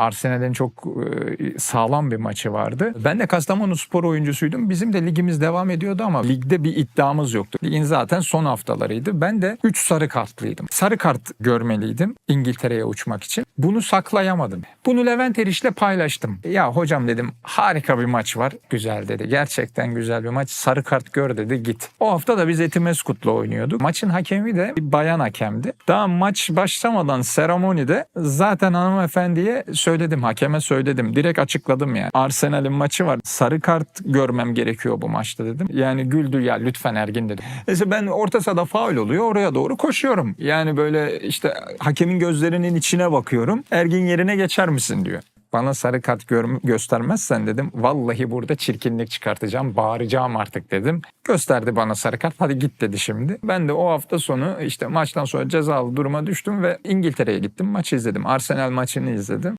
Arsenal'in çok e, sağlam bir maçı vardı. Ben de Kastamonu spor oyuncusuydum. Bizim de ligimiz devam ediyordu ama ligde bir iddiamız yoktu. Ligin zaten son haftalarıydı. Ben de 3 sarı kartlıydım. Sarı kart görmeliydim İngiltere'ye uçmak için. Bunu saklayamadım. Bunu Levent Eriş'le paylaştım. Ya hocam dedim harika bir maç var. Güzel dedi. Gerçekten güzel bir maç. Sarı kart gör dedi git. O hafta da biz Etimeskut'la oynuyorduk. Maçın hakemi de bir bayan hakemdi. Daha maç başlamadan seremonide zaten hanımefendiye söyledim. Hakeme söyledim. Direkt açıkladım yani. Arsenal'in maçı var. Sarı kart görmem gerekiyor bu maçta dedim. Yani güldü ya lütfen Ergin dedi. Neyse ben orta sahada faul oluyor. Oraya doğru koşuyorum. Yani böyle işte hakemin gözlerinin içine bakıyorum. Ergin yerine geçer misin diyor. Bana sarı kart gör- göstermezsen dedim vallahi burada çirkinlik çıkartacağım bağıracağım artık dedim. Gösterdi bana sarı kart hadi git dedi şimdi. Ben de o hafta sonu işte maçtan sonra cezalı duruma düştüm ve İngiltere'ye gittim maçı izledim. Arsenal maçını izledim.